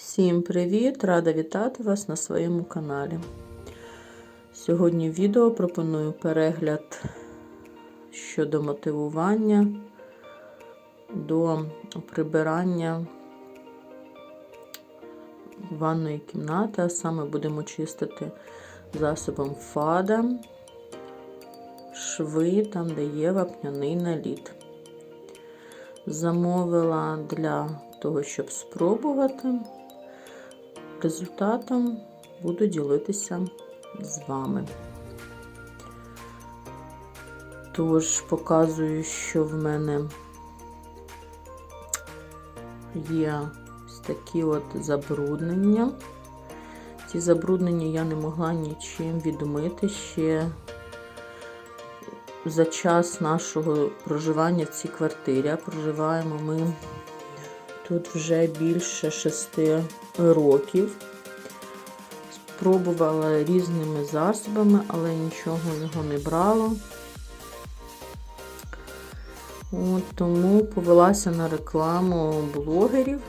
Всім привіт! Рада вітати вас на своєму каналі. Сьогодні в відео пропоную перегляд щодо мотивування до прибирання ванної кімнати, а саме будемо чистити засобом фада шви там, де є вапняний наліт. Замовила для того, щоб спробувати. Результатом буду ділитися з вами. Тож, показую, що в мене є ось такі от забруднення. Ці забруднення я не могла нічим відмити ще за час нашого проживання в цій квартирі. Проживаємо ми тут вже більше шести років. Спробувала різними засобами, але нічого його не брало. От, Тому повелася на рекламу блогерів,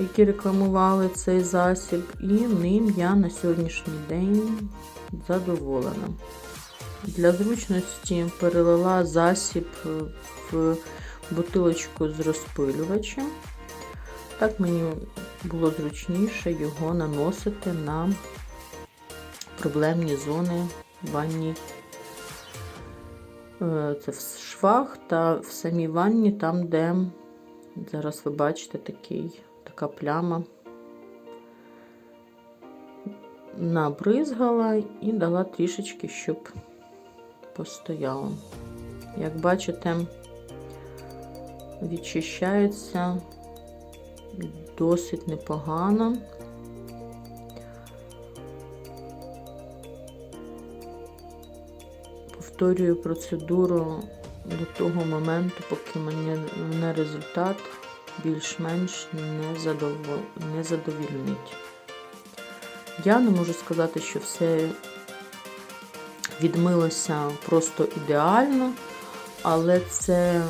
які рекламували цей засіб, і ним я на сьогоднішній день задоволена. Для зручності перелила засіб в бутилочку з розпилювачем. Так мені було зручніше його наносити на проблемні зони ванні. Е, це в швах та в самій ванні, там, де, зараз ви бачите, такий, така пляма. Набризгала і дала трішечки, щоб постояло. Як бачите, відчищається досить непогано. Повторюю процедуру до того моменту, поки мене, мене результат більш-менш не, задовол... не задовільнить. Я не можу сказати, що все відмилося просто ідеально, але це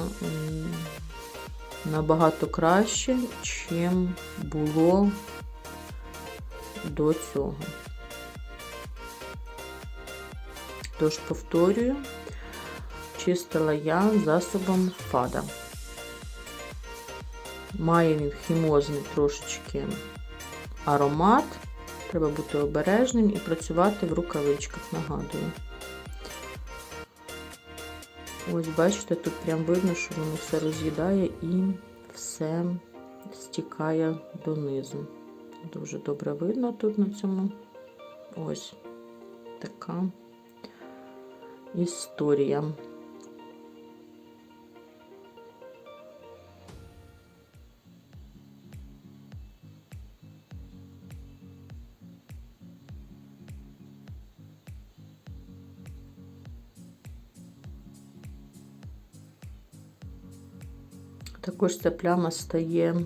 набагато краще, чим було до цього. Тож, повторюю, чистила я засобом фада. Має він хімозний трошечки аромат. Треба бути обережним і працювати в рукавичках, нагадую. Ось, бачите, тут прям видно, що воно все роз'їдає і все стікає донизу. Дуже добре видно тут на цьому. Ось така історія. Також ця пляма стає,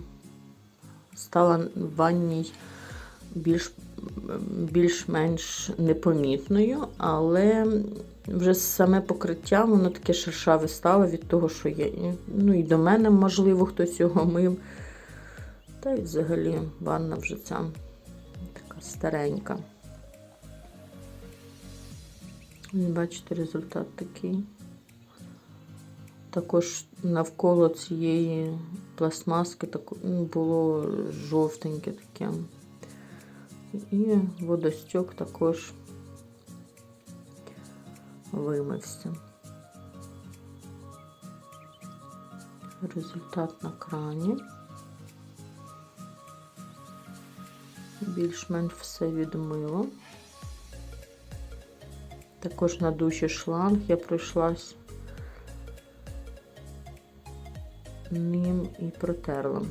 стала в ванній більш, більш-менш непомітною, але вже саме покриття, воно таке шершаве стало від того, що є. Ну і до мене, можливо, хтось його мив. Та й взагалі ванна вже ця така старенька. Бачите, результат такий. Також навколо цієї пластмаски було жовтеньке таке. І водостьок також вимився. Результат на крані. Більш-менш все відмило. Також на душі шланг я пройшлась ним і протерла.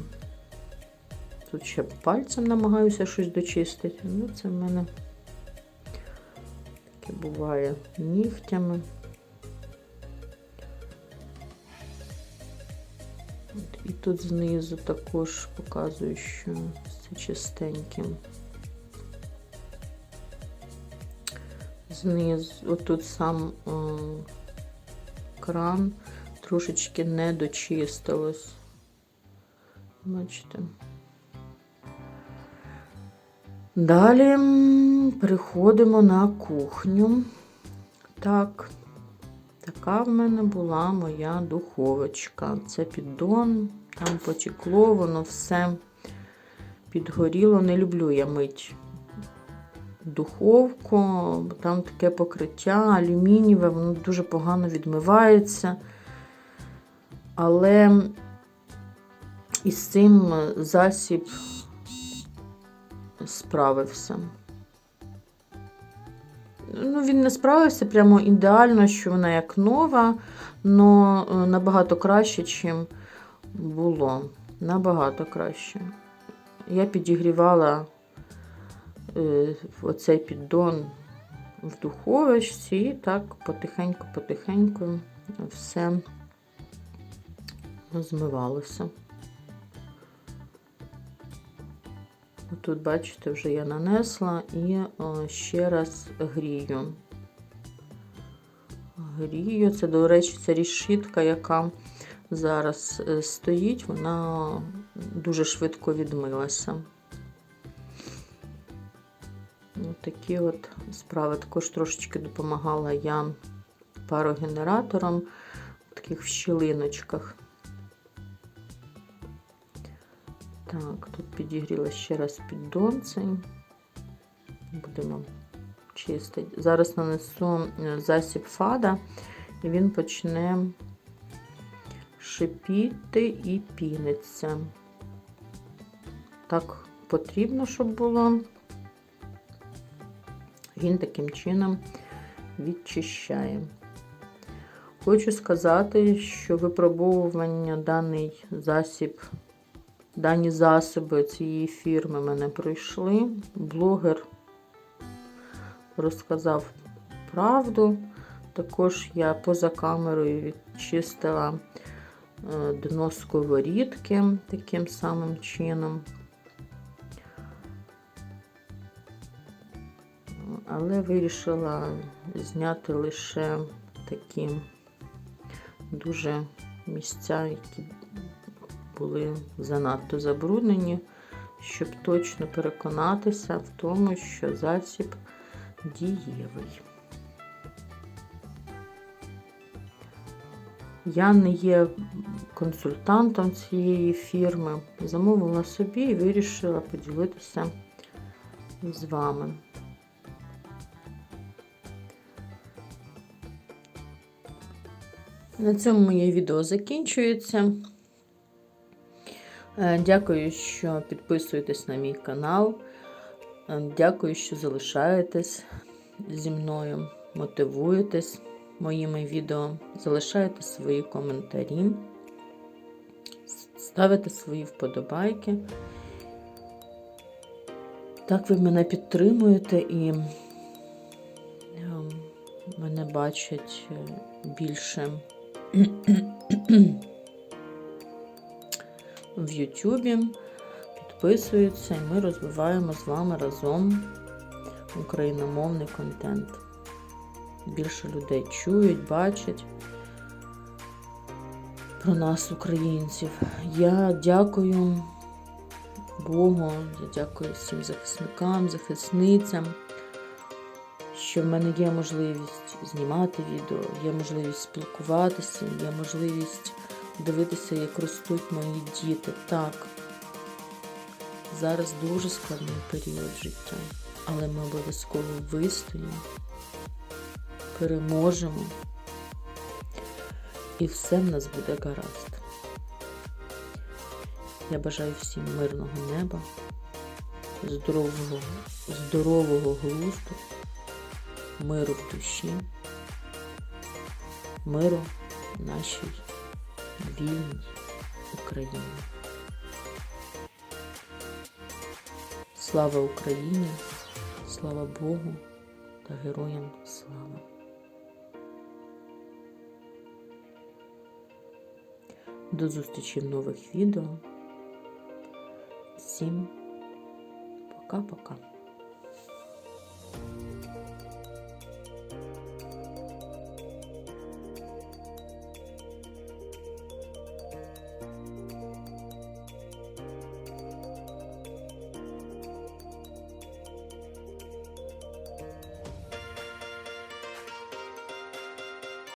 Тут ще пальцем намагаюся щось дочистити. Ну, це в мене таке буває нігтями. І тут знизу також показую, що це чистеньке. Знизу, отут сам о, кран трошечки не дочистилось. Бачите? Далі переходимо на кухню. Так, така в мене була моя духовочка. Це піддон, там потекло, воно все підгоріло. Не люблю я мить духовку, там таке покриття алюмінієве, воно дуже погано відмивається. Але із цим засіб справився. Ну, він не справився прямо ідеально, що вона як нова, але набагато краще, ніж було. Набагато краще. Я підігрівала е, оцей піддон в духовочці і так потихеньку-потихеньку все змивалося. Тут, бачите, вже я нанесла і ще раз грію. Грію, це, до речі, це рішітка, яка зараз е, стоїть, вона дуже швидко відмилася. Ось такі от справи. Також трошечки допомагала я парогенератором в таких щілиночках. Так, тут підігріла ще раз піддон. Будемо чистити. Зараз нанесу е, засіб фада, і він почне шипіти і піниться. Так потрібно, щоб було. Він таким чином відчищає. Хочу сказати, що випробовування даний засіб Дані засоби цієї фірми мене пройшли. Блогер розказав правду. Також я поза камерою відчистила е, дно сковорідки таким самим чином. Але вирішила зняти лише такі дуже місця, які були занадто забруднені, щоб точно переконатися в тому, що засіб дієвий. Я не є консультантом цієї фірми, замовила собі і вирішила поділитися з вами. На цьому моє відео закінчується. Е, дякую, що підписуєтесь на мій канал. Е, дякую, що залишаєтесь зі мною, мотивуєтесь моїми відео, залишаєте свої коментарі, ставите свої вподобайки. Так ви мене підтримуєте і е, мене бачать більше в Ютубі, підписуються, і ми розвиваємо з вами разом україномовний контент. Більше людей чують, бачать про нас, українців. Я дякую Богу, я дякую всім захисникам, захисницям, що в мене є можливість знімати відео, є можливість спілкуватися, є можливість дивитися, як ростуть мої діти. Так, зараз дуже складний період життя, але ми обов'язково вистоїмо, переможемо, і все в нас буде гаразд. Я бажаю всім мирного неба, здорового, здорового глузду, миру в душі, миру нашій вільній Україні. Слава Україні, слава Богу та героям слава. До зустрічі в нових відео. Всім пока-пока.